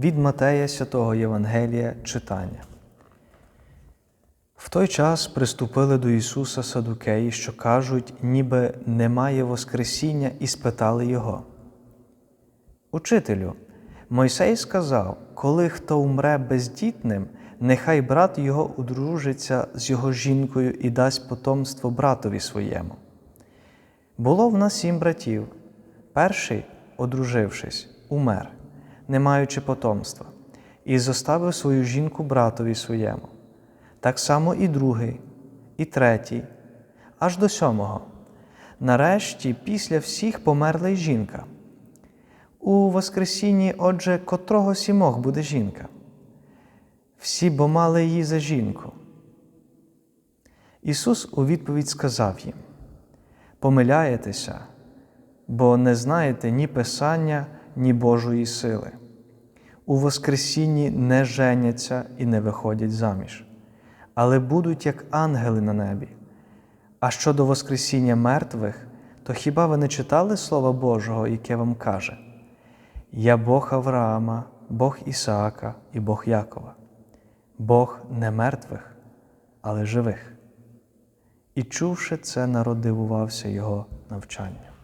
Від Матея Святого Євангелія читання. В той час приступили до Ісуса Садукеї, що кажуть, ніби немає Воскресіння, і спитали Його. Учителю, Мойсей сказав, коли хто умре бездітним, нехай брат його одружиться з його жінкою і дасть потомство братові своєму. Було в нас сім братів. Перший, одружившись, умер, не маючи потомства, і зоставив свою жінку братові своєму. Так само і другий, і третій, аж до сьомого. Нарешті, після всіх померла й жінка. У Воскресінні, отже, котрого сімох буде жінка? Всі бо мали її за жінку. Ісус у відповідь сказав їм: Помиляєтеся, бо не знаєте ні Писання, ні Божої сили. У Воскресінні не женяться і не виходять заміж, але будуть як ангели на небі. А щодо Воскресіння мертвих, то хіба ви не читали Слова Божого, яке вам каже? Я Бог Авраама, Бог Ісаака і Бог Якова, Бог не мертвих, але живих. І чувши це, народ дивувався Його навчанню.